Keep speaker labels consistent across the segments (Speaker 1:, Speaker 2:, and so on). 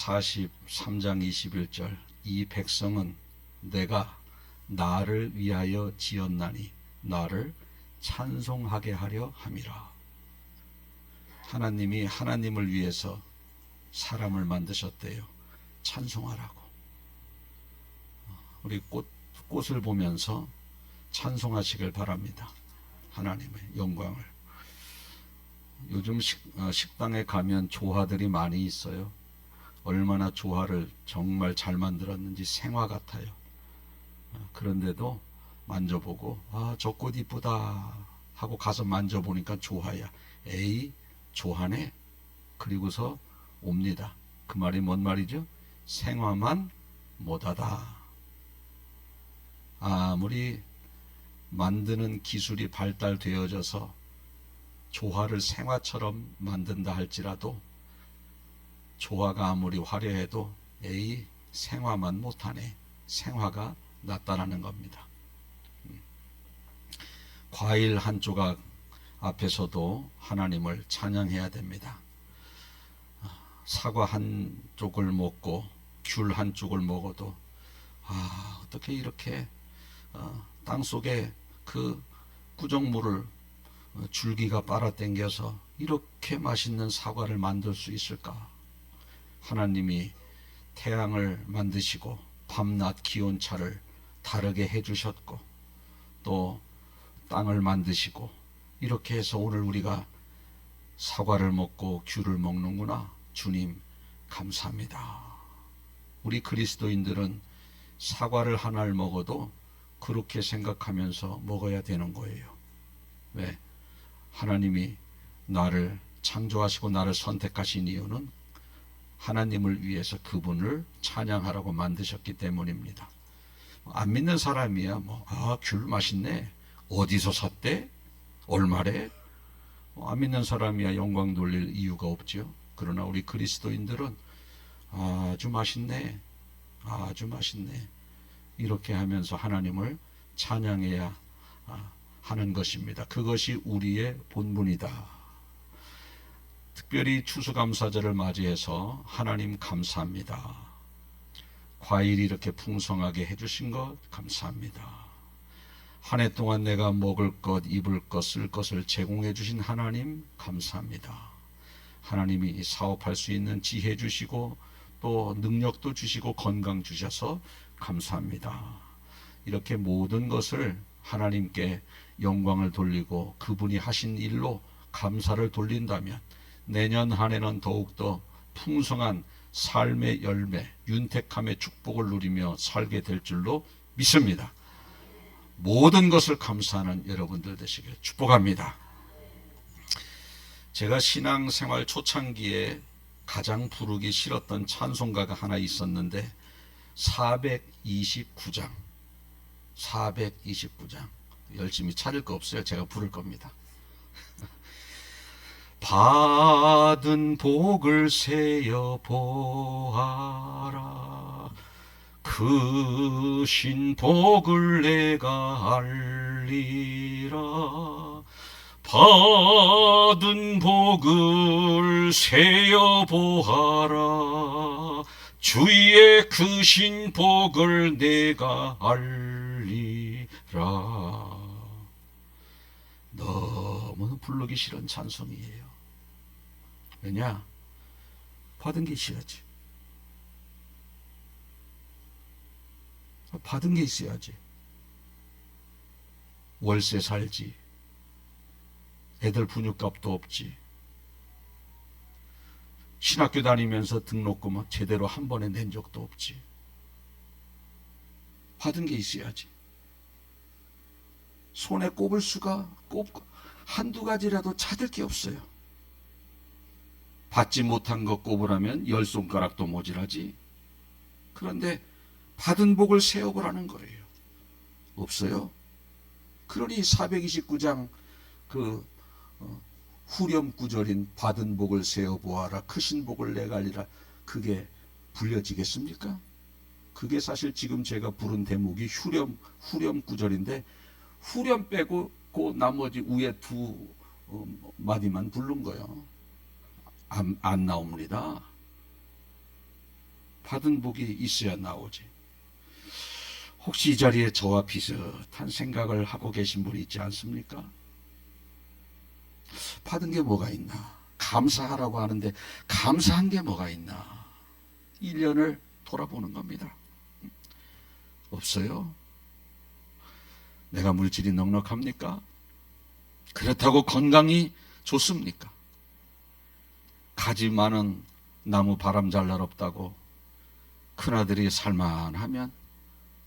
Speaker 1: 43장 21절 이 백성은 내가 나를 위하여 지었나니 나를 찬송하게 하려 함이라. 하나님이 하나님을 위해서 사람을 만드셨대요. 찬송하라고. 우리 꽃, 꽃을 보면서 찬송하시길 바랍니다. 하나님의 영광을. 요즘 식, 어, 식당에 가면 조화들이 많이 있어요. 얼마나 조화를 정말 잘 만들었는지 생화 같아요. 어, 그런데도 만져보고 아 저 꽃 이쁘다 하고 가서 만져보니까 조화야. 에이 조화네. 그리고서 옵니다. 그 말이 뭔 말이죠? 생화만 못하다. 아무리 만드는 기술이 발달되어져서 조화를 생화처럼 만든다 할지라도 조화가 아무리 화려해도 에이 생화만 못하네 생화가 낫다라는 겁니다. 음. 과일 한 조각 앞에서도 하나님을 찬양해야 됩니다. 사과 한 쪽을 먹고 귤 한 쪽을 먹어도 아 어떻게 이렇게 어, 땅 속에 그 구정물을 어, 줄기가 빨아당겨서 이렇게 맛있는 사과를 만들 수 있을까? 하나님이 태양을 만드시고 밤낮 기온차를 다르게 해주셨고 또 땅을 만드시고 이렇게 해서 오늘 우리가 사과를 먹고 귤을 먹는구나. 주님 감사합니다. 우리 그리스도인들은 사과를 하나를 먹어도 그렇게 생각하면서 먹어야 되는 거예요. 왜? 하나님이 나를 창조하시고 나를 선택하신 이유는 하나님을 위해서 그분을 찬양하라고 만드셨기 때문입니다. 안 믿는 사람이야 뭐 아 귤 맛있네 어디서 샀대 얼마래 뭐 안 믿는 사람이야 영광 돌릴 이유가 없죠. 그러나 우리 그리스도인들은 아주 맛있네 아주 맛있네 이렇게 하면서 하나님을 찬양해야 아, 하는 것입니다. 그것이 우리의 본분이다. 특별히 추수감사절을 맞이해서 하나님 감사합니다. 과일이 이렇게 풍성하게 해주신 것 감사합니다. 한 해 동안 내가 먹을 것, 입을 것, 쓸 것을 제공해 주신 하나님 감사합니다. 하나님이 사업할 수 있는 지혜 주시고 또 능력도 주시고 건강 주셔서 감사합니다. 이렇게 모든 것을 하나님께 영광을 돌리고 그분이 하신 일로 감사를 돌린다면 내년 한 해는 더욱더 풍성한 삶의 열매, 윤택함의 축복을 누리며 살게 될 줄로 믿습니다. 모든 것을 감사하는 여러분들 되시길 축복합니다. 제가 신앙생활 초창기에 가장 부르기 싫었던 찬송가가 하나 있었는데 429장 429장 열심히 찾을 거 없어요. 제가 부를 겁니다. 받은 복을 세어 보아라. 그 신복을 내가 알리라. 받은 복을 세어 보아라. 주의 그 신복을 내가 알리라. 너무 부르기 싫은 찬송이에요 왜냐 받은 게 있어야지 받은 게 있어야지 월세 살지 애들 분유값도 없지. 신학교 다니면서 등록금 제대로 한 번에 낸 적도 없지. 받은 게 있어야지. 손에 꼽을 수가 꼽 한두 가지라도 찾을 게 없어요. 받지 못한 거 꼽으라면 열 손가락도 모질하지. 그런데 받은 복을 세어보라는 거예요. 없어요. 그러니 429장 그 어, 후렴 구절인 받은 복을 세어 보아라 크신 복을 내가 알리라 그게 불려지겠습니까? 그게 사실 지금 제가 부른 대목이 후렴 후렴 구절인데 후렴 빼고 그 나머지 위에 두 어, 마디만 부른 거요. 안, 안 나옵니다. 받은 복이 있어야 나오지. 혹시 이 자리에 저와 비슷한 생각을 하고 계신 분이 있지 않습니까? 받은 게 뭐가 있나? 감사하라고 하는데 감사한 게 뭐가 있나? 1년을 돌아보는 겁니다. 없어요. 내가 물질이 넉넉합니까? 그렇다고 건강이 좋습니까? 가지 많은 나무 바람 잘 날 없다고 큰아들이 살만하면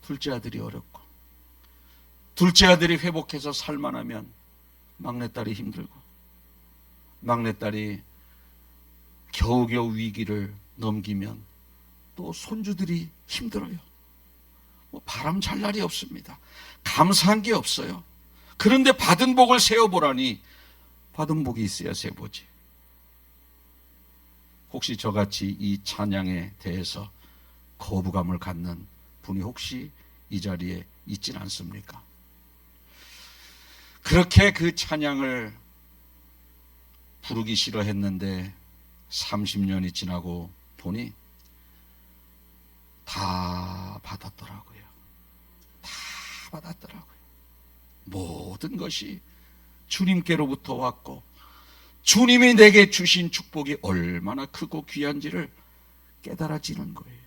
Speaker 1: 둘째 아들이 어렵고 둘째 아들이 회복해서 살만하면 막내딸이 힘들고 막내딸이 겨우겨우 위기를 넘기면 또 손주들이 힘들어요. 뭐 바람 잘 날이 없습니다. 감사한 게 없어요. 그런데 받은 복을 세어보라니 받은 복이 있어야 세보지. 혹시 저같이 이 찬양에 대해서 거부감을 갖는 분이 혹시 이 자리에 있진 않습니까? 그렇게 그 찬양을 부르기 싫어했는데 30년이 지나고 보니 다 받았더라고요. 다 받았더라고요. 모든 것이 주님께로부터 왔고 주님이 내게 주신 축복이 얼마나 크고 귀한지를 깨달아지는 거예요.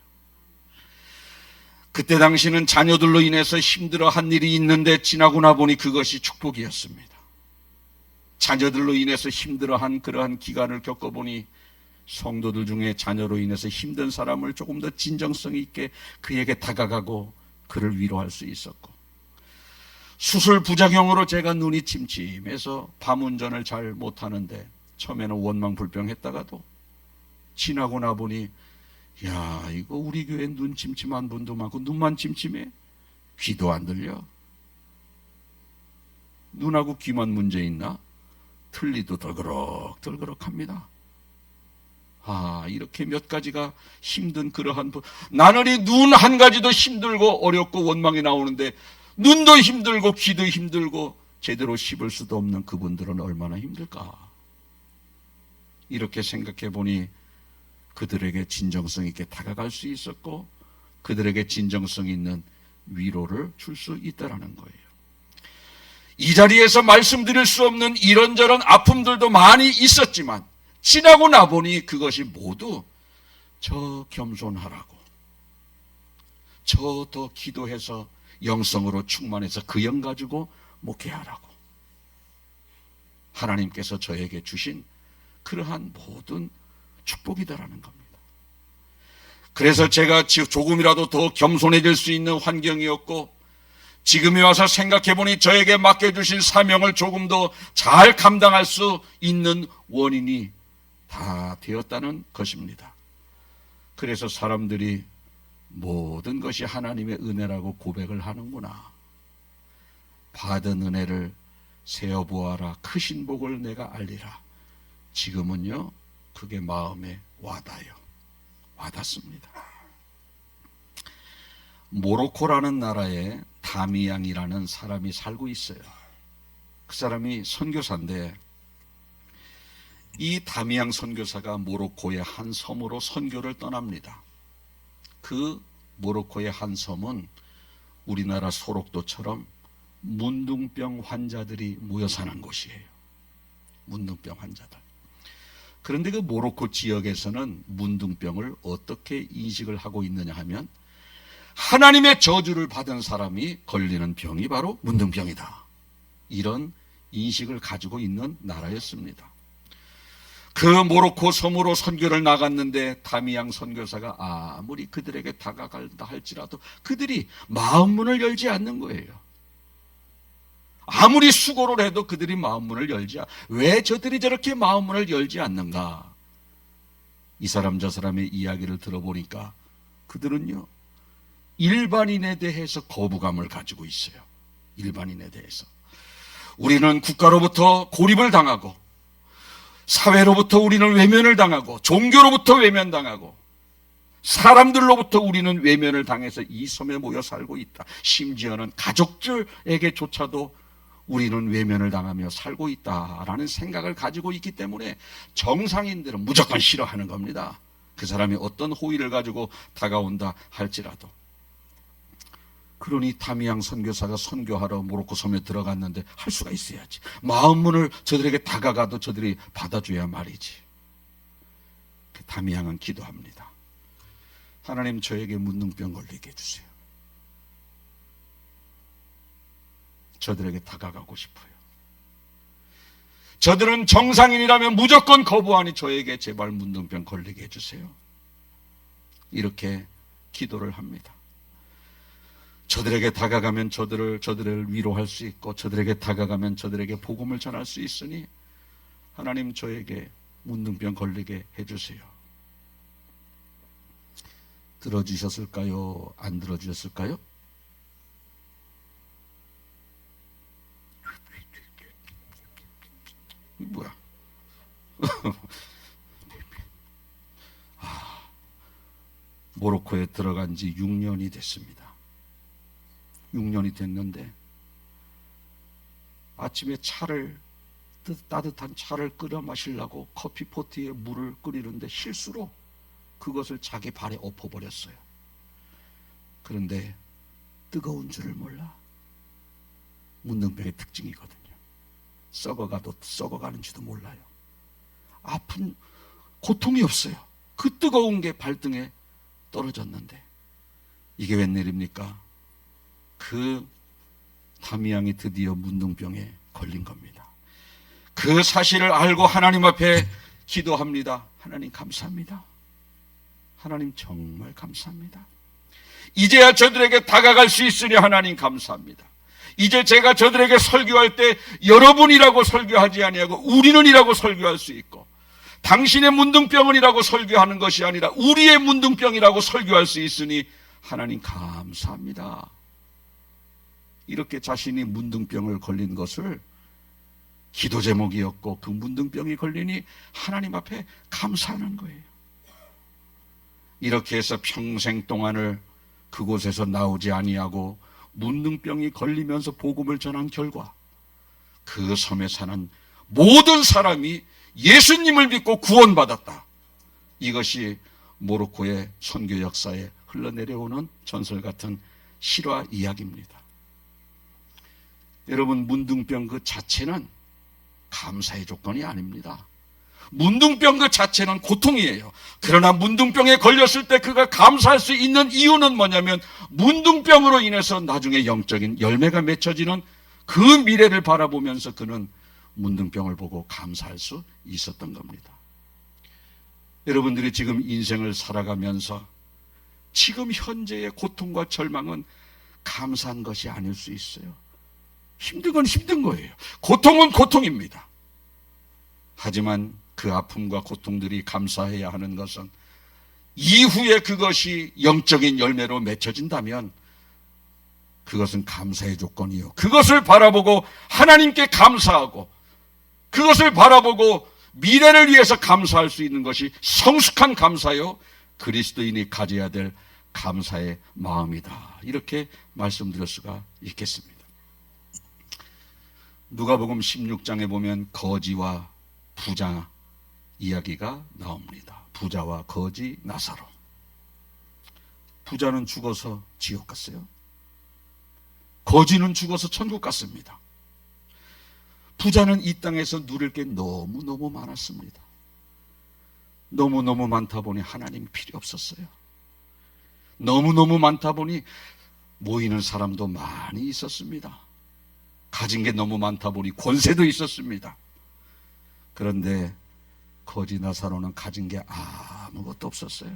Speaker 1: 그때 당시는 자녀들로 인해서 힘들어 한 일이 있는데 지나고 나 보니 그것이 축복이었습니다. 자녀들로 인해서 힘들어 한 그러한 기간을 겪어보니 성도들 중에 자녀로 인해서 힘든 사람을 조금 더 진정성 있게 그에게 다가가고 그를 위로할 수 있었고 수술 부작용으로 제가 눈이 침침해서 밤 운전을 잘 못하는데 처음에는 원망 불평했다가도 지나고 나 보니 야 이거 우리 교회 눈 침침한 분도 많고 눈만 침침해? 귀도 안 들려. 눈하고 귀만 문제 있나? 틀니도 덜그럭 덜그럭합니다. 아 이렇게 몇 가지가 힘든 그러한 분 나는 이 눈 한 가지도 힘들고 어렵고 원망이 나오는데 눈도 힘들고 귀도 힘들고 제대로 씹을 수도 없는 그분들은 얼마나 힘들까 이렇게 생각해 보니 그들에게 진정성 있게 다가갈 수 있었고 그들에게 진정성 있는 위로를 줄 수 있다라는 거예요. 이 자리에서 말씀드릴 수 없는 이런저런 아픔들도 많이 있었지만 지나고 나 보니 그것이 모두 저 겸손하라고 저 더 기도해서 영성으로 충만해서 그 영 가지고 목회하라고 하나님께서 저에게 주신 그러한 모든 축복이다라는 겁니다. 그래서 제가 조금이라도 더 겸손해질 수 있는 환경이었고 지금에 와서 생각해 보니 저에게 맡겨주신 사명을 조금 더 잘 감당할 수 있는 원인이 다 되었다는 것입니다. 그래서 사람들이 모든 것이 하나님의 은혜라고 고백을 하는구나. 받은 은혜를 세어 보아라. 크신 복을 내가 알리라. 지금은요, 그게 마음에 와닿아요. 와닿습니다. 모로코라는 나라에 다미양이라는 사람이 살고 있어요. 그 사람이 선교사인데 이 다미양 선교사가 모로코의 한 섬으로 선교를 떠납니다. 그 모로코의 한 섬은 우리나라 소록도처럼 문둥병 환자들이 모여 사는 곳이에요. 문둥병 환자들. 그런데 그 모로코 지역에서는 문둥병을 어떻게 인식을 하고 있느냐 하면 하나님의 저주를 받은 사람이 걸리는 병이 바로 문둥병이다. 이런 인식을 가지고 있는 나라였습니다. 그 모로코 섬으로 선교를 나갔는데 다미양 선교사가 아무리 그들에게 다가갈다 할지라도 그들이 마음 문을 열지 않는 거예요. 아무리 수고를 해도 그들이 마음문을 열지 않. 왜 저들이 저렇게 마음문을 열지 않는가? 이 사람 저 사람의 이야기를 들어보니까 그들은요 일반인에 대해서 거부감을 가지고 있어요. 일반인에 대해서 우리는 국가로부터 고립을 당하고 사회로부터 우리는 외면을 당하고 종교로부터 외면당하고 사람들로부터 우리는 외면을 당해서 이 섬에 모여 살고 있다. 심지어는 가족들에게조차도 우리는 외면을 당하며 살고 있다라는 생각을 가지고 있기 때문에 정상인들은 무조건 싫어하는 겁니다. 그 사람이 어떤 호의를 가지고 다가온다 할지라도 그러니 타미양 선교사가 선교하러 모로코 섬에 들어갔는데 할 수가 있어야지. 마음 문을 저들에게 다가가도 저들이 받아줘야 말이지. 그 타미양은 기도합니다. 하나님 저에게 문둥병 걸리게 해주세요. 저들에게 다가가고 싶어요. 저들은 정상인이라면 무조건 거부하니 저에게 제발 문둥병 걸리게 해주세요. 이렇게 기도를 합니다. 저들에게 다가가면 저들을 저들을 위로할 수 있고 저들에게 다가가면 저들에게 복음을 전할 수 있으니 하나님 저에게 문둥병 걸리게 해주세요. 들어주셨을까요? 안 들어주셨을까요? 이 뭐야? 아, 모로코에 들어간 지 6년이 됐습니다. 6년이 됐는데 아침에 차를 뜨- 따뜻한 차를 끓여 마시려고 커피 포트에 물을 끓이는데 실수로 그것을 자기 발에 엎어버렸어요. 그런데 뜨거운 줄을 몰라. 문둥병의 특징이거든요. 썩어가도 썩어가는지도 몰라요. 아픈 고통이 없어요. 그 뜨거운 게 발등에 떨어졌는데 이게 웬일입니까? 그 타미양이 드디어 문둥병에 걸린 겁니다. 그 사실을 알고 하나님 앞에 기도합니다. 하나님 감사합니다. 하나님 정말 감사합니다. 이제야 저들에게 다가갈 수 있으니 하나님 감사합니다. 이제 제가 저들에게 설교할 때 여러분이라고 설교하지 아니하고 우리는이라고 설교할 수 있고 당신의 문둥병은이라고 설교하는 것이 아니라 우리의 문둥병이라고 설교할 수 있으니 하나님 감사합니다. 이렇게 자신이 문둥병을 걸린 것을 기도 제목이었고 그 문둥병이 걸리니 하나님 앞에 감사하는 거예요. 이렇게 해서 평생 동안을 그곳에서 나오지 아니하고 문둥병이 걸리면서 복음을 전한 결과 그 섬에 사는 모든 사람이 예수님을 믿고 구원받았다. 이것이 모로코의 선교 역사에 흘러내려오는 전설 같은 실화 이야기입니다. 여러분 문둥병 그 자체는 감사의 조건이 아닙니다. 문둥병 그 자체는 고통이에요. 그러나 문둥병에 걸렸을 때 그가 감사할 수 있는 이유는 뭐냐면 문둥병으로 인해서 나중에 영적인 열매가 맺혀지는 그 미래를 바라보면서 그는 문둥병을 보고 감사할 수 있었던 겁니다. 여러분들이 지금 인생을 살아가면서 지금 현재의 고통과 절망은 감사한 것이 아닐 수 있어요. 힘든 건 힘든 거예요. 고통은 고통입니다. 하지만 그 아픔과 고통들이 감사해야 하는 것은 이후에 그것이 영적인 열매로 맺혀진다면 그것은 감사의 조건이요. 그것을 바라보고 하나님께 감사하고 그것을 바라보고 미래를 위해서 감사할 수 있는 것이 성숙한 감사요. 그리스도인이 가져야 될 감사의 마음이다. 이렇게 말씀드릴 수가 있겠습니다. 누가복음 16장에 보면 거지와 부자 이야기가 나옵니다. 부자와 거지 나사로. 부자는 죽어서 지옥 갔어요. 거지는 죽어서 천국 갔습니다. 부자는 이 땅에서 누릴 게 너무너무 많았습니다. 너무너무 많다 보니 하나님이 필요 없었어요. 너무너무 많다 보니 모이는 사람도 많이 있었습니다. 가진 게 너무 많다 보니 권세도 있었습니다. 그런데 거지 나사로는 가진 게 아무것도 없었어요.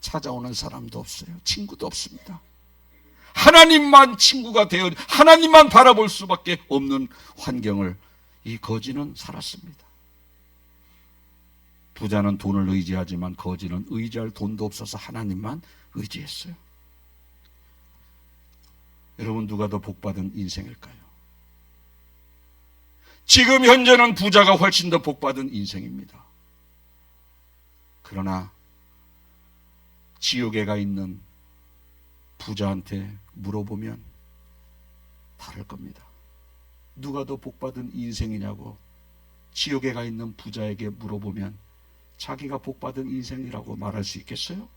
Speaker 1: 찾아오는 사람도 없어요. 친구도 없습니다. 하나님만 친구가 되어 하나님만 바라볼 수밖에 없는 환경을 이 거지는 살았습니다. 부자는 돈을 의지하지만 거지는 의지할 돈도 없어서 하나님만 의지했어요. 여러분 누가 더 복받은 인생일까요? 지금 현재는 부자가 훨씬 더 복받은 인생입니다. 그러나 지옥에 가 있는 부자한테 물어보면 다를 겁니다. 누가 더 복받은 인생이냐고 지옥에 가 있는 부자에게 물어보면 자기가 복받은 인생이라고 말할 수 있겠어요?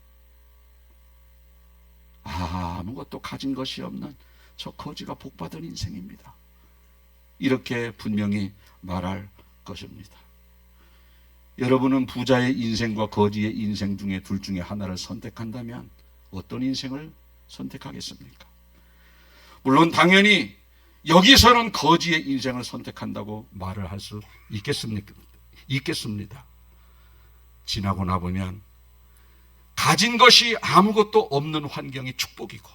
Speaker 1: 아무것도 가진 것이 없는 저 거지가 복받은 인생입니다. 이렇게 분명히 말할 것입니다. 여러분은 부자의 인생과 거지의 인생 중에 둘 중에 하나를 선택한다면 어떤 인생을 선택하겠습니까? 물론 당연히 여기서는 거지의 인생을 선택한다고 말을 할 수 있겠습니까? 있겠습니다. 지나고 나보면 가진 것이 아무것도 없는 환경이 축복이고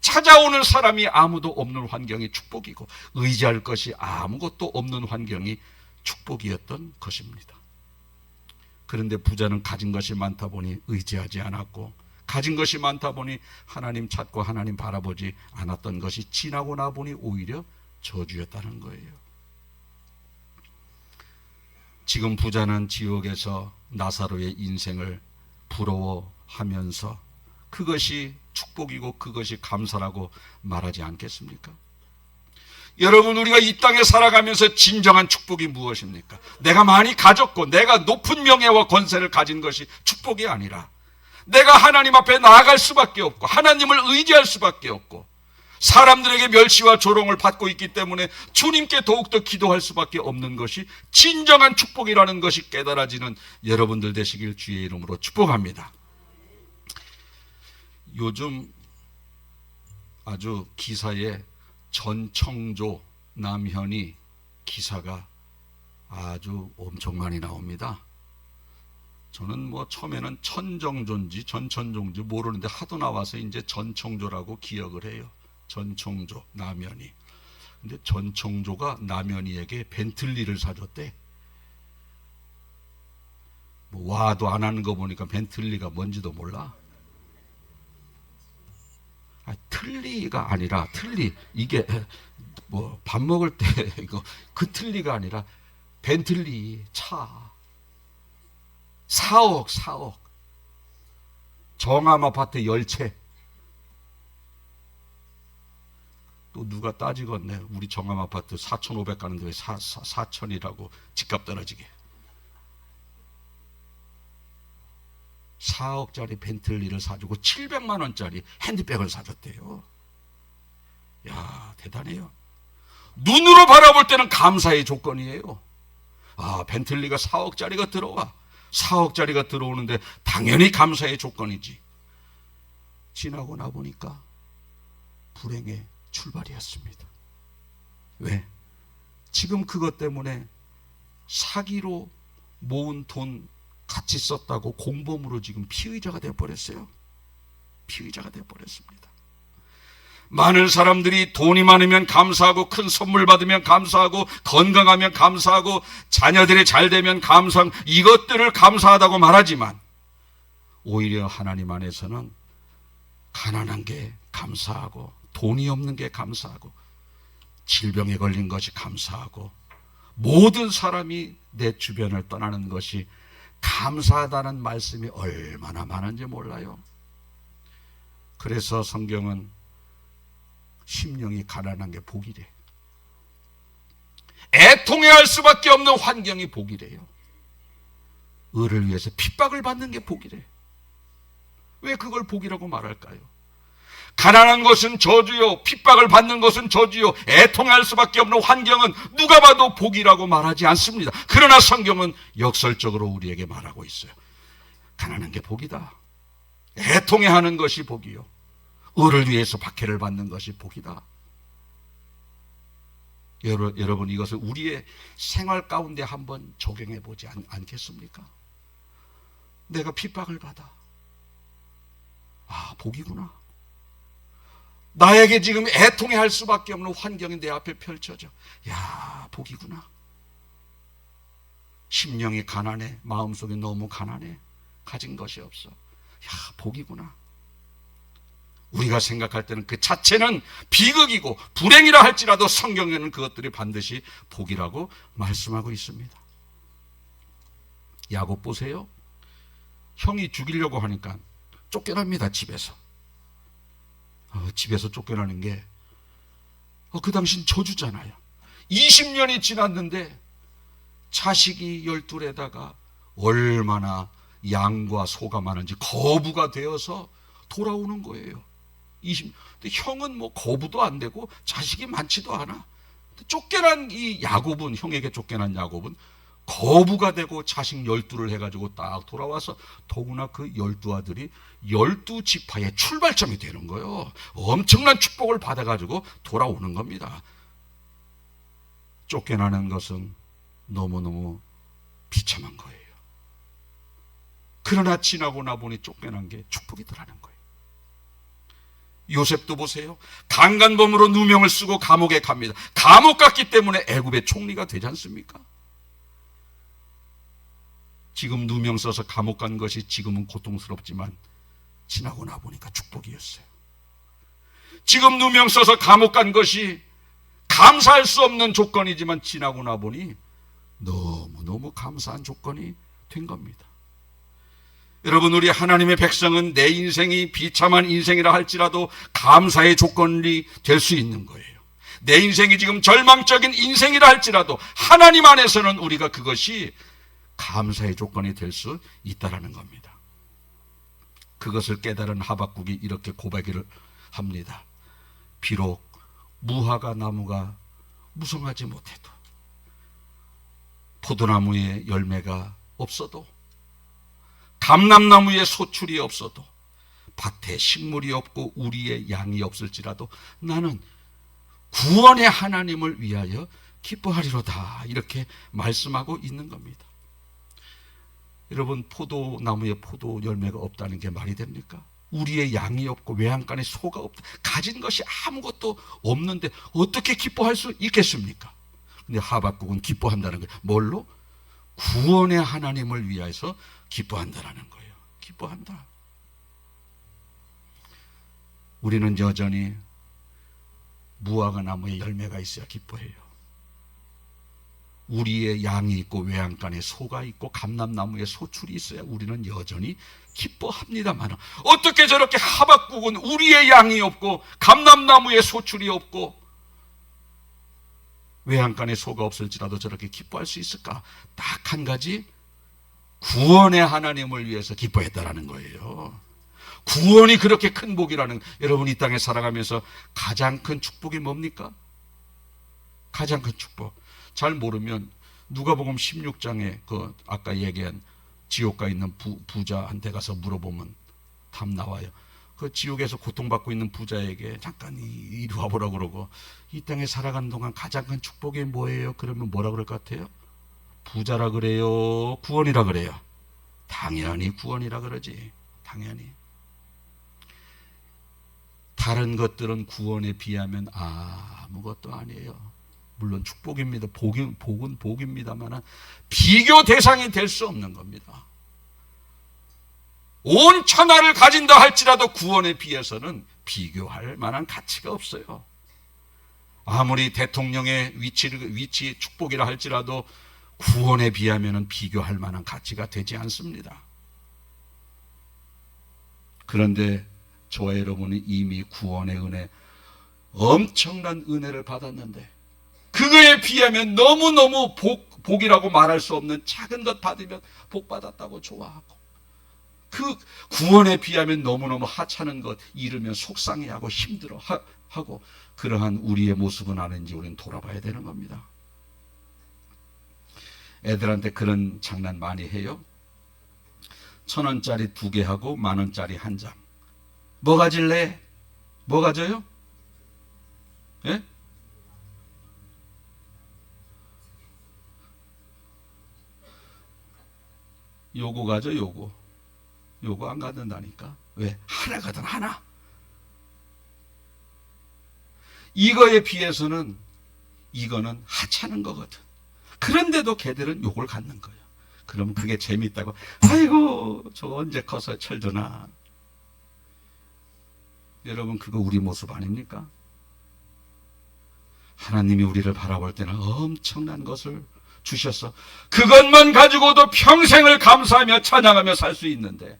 Speaker 1: 찾아오는 사람이 아무도 없는 환경이 축복이고 의지할 것이 아무것도 없는 환경이 축복이었던 것입니다. 그런데 부자는 가진 것이 많다 보니 의지하지 않았고 가진 것이 많다 보니 하나님 찾고 하나님 바라보지 않았던 것이 지나고 나 보니 오히려 저주였다는 거예요. 지금 부자는 지옥에서 나사로의 인생을 부러워하면서 그것이 축복이고 그것이 감사라고 말하지 않겠습니까? 여러분 우리가 이 땅에 살아가면서 진정한 축복이 무엇입니까? 내가 많이 가졌고 내가 높은 명예와 권세를 가진 것이 축복이 아니라 내가 하나님 앞에 나아갈 수밖에 없고 하나님을 의지할 수밖에 없고 사람들에게 멸시와 조롱을 받고 있기 때문에 주님께 더욱더 기도할 수밖에 없는 것이 진정한 축복이라는 것이 깨달아지는 여러분들 되시길 주의 이름으로 축복합니다. 요즘 아주 기사에 전청조 남현이 기사가 아주 엄청 많이 나옵니다. 저는 뭐 처음에는 천정조인지 전천종지 모르는데 하도 나와서 이제 전청조라고 기억을 해요. 전청조 남현이. 근데 전청조가 남현이에게 벤틀리를 사줬대. 뭐 와도 안 하는 거 보니까 벤틀리가 뭔지도 몰라. 아, 틀리가 아니라 틀리 이게 뭐 밥 먹을 때 이거 그 틀리가 아니라 벤틀리 차 4억 4억 정암 아파트 10채 누가 따지겠네 우리 정암 아파트 4,500 가는데 왜 4, 4, 4천이라고 집값 떨어지게 4억짜리 벤틀리를 사주고 700만 원짜리 핸드백을 사줬대요. 야 대단해요. 눈으로 바라볼 때는 감사의 조건이에요. 아 벤틀리가 4억짜리가 들어와. 4억짜리가 들어오는데 당연히 감사의 조건이지. 지나고 나 보니까 불행의 출발이었습니다. 왜? 지금 그것 때문에 사기로 모은 돈 같이 썼다고 공범으로 지금 피의자가 되어버렸어요. 피의자가 되어버렸습니다. 많은 사람들이 돈이 많으면 감사하고 큰 선물 받으면 감사하고 건강하면 감사하고 자녀들이 잘 되면 감상 이것들을 감사하다고 말하지만 오히려 하나님 안에서는 가난한 게 감사하고 돈이 없는 게 감사하고 질병에 걸린 것이 감사하고 모든 사람이 내 주변을 떠나는 것이 감사하다는 말씀이 얼마나 많은지 몰라요. 그래서 성경은 심령이 가난한 게 복이래. 애통해할 수밖에 없는 환경이 복이래요. 의를 위해서 핍박을 받는 게 복이래. 왜 그걸 복이라고 말할까요? 가난한 것은 저주요, 핍박을 받는 것은 저주요, 애통할 수밖에 없는 환경은 누가 봐도 복이라고 말하지 않습니다. 그러나 성경은 역설적으로 우리에게 말하고 있어요. 가난한 게 복이다. 애통해 하는 것이 복이요. 의를 위해서 박해를 받는 것이 복이다. 여러, 여러분 이것을 우리의 생활 가운데 한번 적용해 보지 않, 않겠습니까? 내가 핍박을 받아. 아, 복이구나. 나에게 지금 애통해 할 수밖에 없는 환경이 내 앞에 펼쳐져. 야, 복이구나. 심령이 가난해. 마음속에 너무 가난해. 가진 것이 없어. 야, 복이구나. 우리가 생각할 때는 그 자체는 비극이고 불행이라 할지라도 성경에는 그것들이 반드시 복이라고 말씀하고 있습니다. 야곱 보세요. 형이 죽이려고 하니까 쫓겨납니다, 집에서. 어, 집에서 쫓겨나는 게, 어, 그 당신 저주잖아요. 20년이 지났는데 자식이 열둘에다가 얼마나 양과 소가 많은지 거부가 되어서 돌아오는 거예요. 20. 근데 형은 뭐 거부도 안 되고 자식이 많지도 않아. 쫓겨난 이 야곱은 형에게 쫓겨난 야곱은 거부가 되고 자식 열두를 해가지고 딱 돌아와서 더구나 그 열두 아들이 열두 지파의 출발점이 되는 거예요. 엄청난 축복을 받아가지고 돌아오는 겁니다. 쫓겨나는 것은 너무너무 비참한 거예요. 그러나 지나고 나 보니 쫓겨난 게 축복이더라는 거예요. 요셉도 보세요. 강간범으로 누명을 쓰고 감옥에 갑니다. 감옥 갔기 때문에 애굽의 총리가 되지 않습니까? 지금 누명 써서 감옥 간 것이 지금은 고통스럽지만 지나고 나 보니까 축복이었어요. 지금 누명 써서 감옥 간 것이 감사할 수 없는 조건이지만 지나고 나 보니 너무너무 감사한 조건이 된 겁니다. 여러분, 우리 하나님의 백성은 내 인생이 비참한 인생이라 할지라도 감사의 조건이 될 수 있는 거예요. 내 인생이 지금 절망적인 인생이라 할지라도 하나님 안에서는 우리가 그것이 감사의 조건이 될 수 있다라는 겁니다. 그것을 깨달은 하박국이 이렇게 고백을 합니다. 비록 무화과 나무가 무성하지 못해도 포도나무에 열매가 없어도 감람나무에 소출이 없어도 밭에 식물이 없고 우리의 양이 없을지라도 나는 구원의 하나님을 위하여 기뻐하리로다 이렇게 말씀하고 있는 겁니다. 여러분 포도나무에 포도 열매가 없다는 게 말이 됩니까? 우리의 양이 없고 외양간에 소가 없다. 가진 것이 아무것도 없는데 어떻게 기뻐할 수 있겠습니까? 근데 하박국은 기뻐한다는 거예요. 뭘로? 구원의 하나님을 위해서 기뻐한다라는 거예요. 기뻐한다. 우리는 여전히 무화과 나무에 열매가 있어야 기뻐해요. 우리의 양이 있고 외양간에 소가 있고 감람나무에 소출이 있어야 우리는 여전히 기뻐합니다만 어떻게 저렇게 하박국은 우리의 양이 없고 감람나무에 소출이 없고 외양간에 소가 없을지라도 저렇게 기뻐할 수 있을까? 딱 한 가지 구원의 하나님을 위해서 기뻐했다라는 거예요. 구원이 그렇게 큰 복이라는 여러분 이 땅에 살아가면서 가장 큰 축복이 뭡니까? 가장 큰 축복. 잘 모르면 누가복음 16장에 그 아까 얘기한 지옥가 있는 부, 부자한테 가서 물어보면 답 나와요. 그 지옥에서 고통받고 있는 부자에게 잠깐 이- 이리 와보라 그러고 이 땅에 살아가는 동안 가장 큰 축복이 뭐예요? 그러면 뭐라 그럴 것 같아요? 부자라 그래요? 구원이라 그래요? 당연히 구원이라 그러지. 당연히. 다른 것들은 구원에 비하면 아무것도 아니에요. 물론 축복입니다. 복은, 복은 복입니다만 비교 대상이 될 수 없는 겁니다. 온 천하를 가진다 할지라도 구원에 비해서는 비교할 만한 가치가 없어요. 아무리 대통령의 위치를, 위치 축복이라 할지라도 구원에 비하면 비교할 만한 가치가 되지 않습니다. 그런데 저와 여러분이 이미 구원의 은혜, 엄청난 은혜를 받았는데, 그거에 비하면 너무너무 복, 복이라고 말할 수 없는 작은 것 받으면 복 받았다고 좋아하고, 그 구원에 비하면 너무너무 하찮은 것 잃으면 속상해하고 힘들어 하, 하고, 그러한 우리의 모습은 아닌지 우리는 돌아봐야 되는 겁니다. 애들한테 그런 장난 많이 해요. 천 원짜리 두 개 하고 만 원짜리 한 장. 뭐 가질래? 뭐 가져요? 예? 요거 가져 요거. 요거 안 갖는다니까. 왜? 하나 가든 하나. 이거에 비해서는 이거는 하찮은 거거든. 그런데도 걔들은 요걸 갖는 거예요. 그러면 그게 재밌다고. 아이고, 저 언제 커서 철드나. 여러분, 그거 우리 모습 아닙니까? 하나님이 우리를 바라볼 때는 엄청난 것을 주셔서 그것만 가지고도 평생을 감사하며 찬양하며 살 수 있는데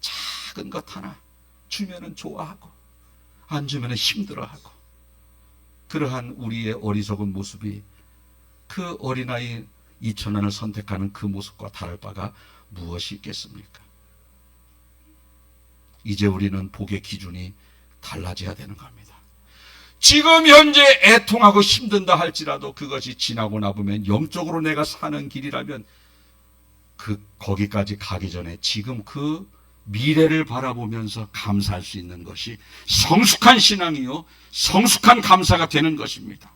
Speaker 1: 작은 것 하나 주면은 좋아하고 안 주면은 힘들어하고 그러한 우리의 어리석은 모습이 그 어린아이 2천 원을 선택하는 그 모습과 다를 바가 무엇이 있겠습니까? 이제 우리는 복의 기준이 달라져야 되는 겁니다. 지금 현재 애통하고 힘든다 할지라도 그것이 지나고 나보면 영적으로 내가 사는 길이라면 그 거기까지 가기 전에 지금 그 미래를 바라보면서 감사할 수 있는 것이 성숙한 신앙이요 성숙한 감사가 되는 것입니다.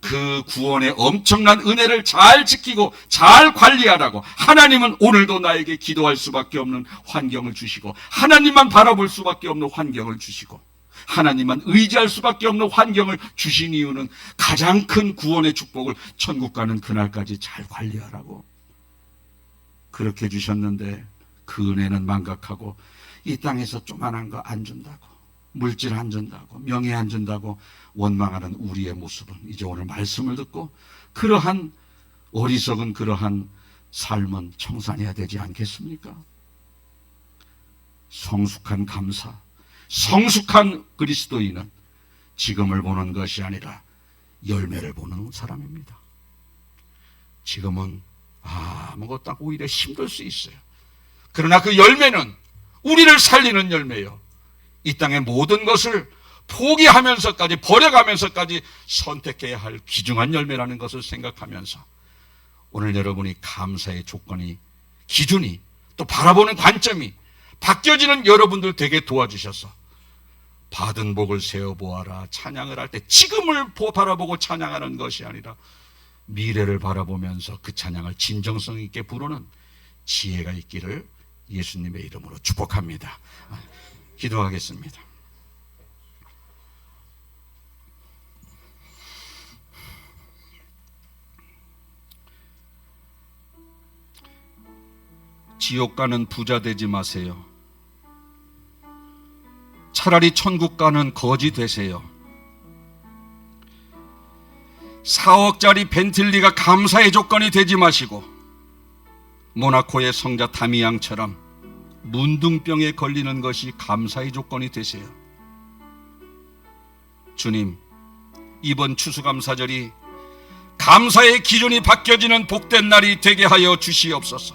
Speaker 1: 그 구원의 엄청난 은혜를 잘 지키고 잘 관리하라고 하나님은 오늘도 나에게 기도할 수밖에 없는 환경을 주시고 하나님만 바라볼 수밖에 없는 환경을 주시고 하나님만 의지할 수밖에 없는 환경을 주신 이유는 가장 큰 구원의 축복을 천국 가는 그날까지 잘 관리하라고 그렇게 주셨는데 그 은혜는 망각하고 이 땅에서 조만한 거 안 준다고 물질 안 준다고 명예 안 준다고 원망하는 우리의 모습은 이제 오늘 말씀을 듣고 그러한 어리석은 그러한 삶은 청산해야 되지 않겠습니까? 성숙한 감사, 성숙한 그리스도인은 지금을 보는 것이 아니라 열매를 보는 사람입니다. 지금은 아무것도 않고 오히려 힘들 수 있어요. 그러나 그 열매는 우리를 살리는 열매요. 이 땅의 모든 것을 포기하면서까지 버려가면서까지 선택해야 할 귀중한 열매라는 것을 생각하면서 오늘 여러분이 감사의 조건이 기준이 또 바라보는 관점이 바뀌어지는 여러분들 되게 도와주셔서 받은 복을 세어 보아라 찬양을 할 때 지금을 보- 바라보고 찬양하는 것이 아니라 미래를 바라보면서 그 찬양을 진정성 있게 부르는 지혜가 있기를 예수님의 이름으로 축복합니다. 기도하겠습니다. 지옥 가는 부자 되지 마세요. 차라리 천국 가는 거지 되세요. 4억짜리 벤틀리가 감사의 조건이 되지 마시고 모나코의 성자 다미양처럼 문둥병에 걸리는 것이 감사의 조건이 되세요. 주님, 이번 추수감사절이 감사의 기준이 바뀌어지는 복된 날이 되게 하여 주시옵소서.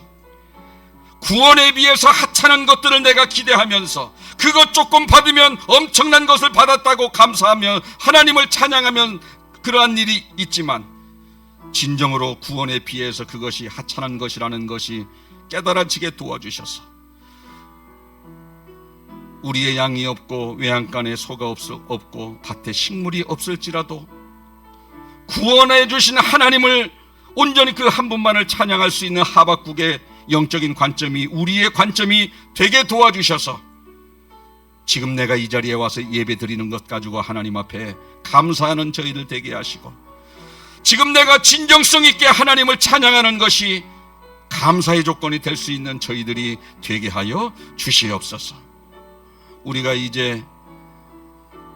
Speaker 1: 구원에 비해서 하찮은 것들을 내가 기대하면서 그것 조금 받으면 엄청난 것을 받았다고 감사하며 하나님을 찬양하면 그러한 일이 있지만 진정으로 구원에 비해서 그것이 하찮은 것이라는 것이 깨달아지게 도와주셔서 우리의 양이 없고 외양간에 소가 없고 밭에 식물이 없을지라도 구원해 주신 하나님을 온전히 그 한 분만을 찬양할 수 있는 하박국의 영적인 관점이 우리의 관점이 되게 도와주셔서 지금 내가 이 자리에 와서 예배 드리는 것 가지고 하나님 앞에 감사하는 저희들 되게 하시고 지금 내가 진정성 있게 하나님을 찬양하는 것이 감사의 조건이 될 수 있는 저희들이 되게 하여 주시옵소서. 우리가 이제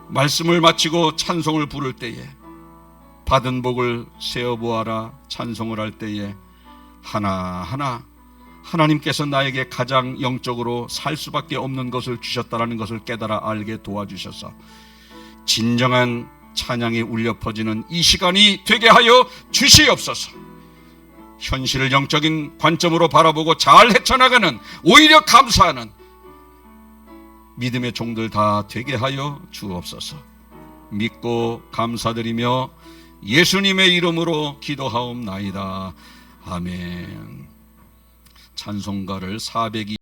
Speaker 1: 말씀을 마치고 찬송을 부를 때에 받은 복을 세어 보아라 찬송을 할 때에 하나하나 하나님께서 나에게 가장 영적으로 살 수밖에 없는 것을 주셨다라는 것을 깨달아 알게 도와주셔서 진정한 찬양이 울려 퍼지는 이 시간이 되게 하여 주시옵소서. 현실을 영적인 관점으로 바라보고 잘 헤쳐나가는 오히려 감사하는 믿음의 종들 다 되게 하여 주옵소서. 믿고 감사드리며 예수님의 이름으로 기도하옵나이다. 아멘. 찬송가를 402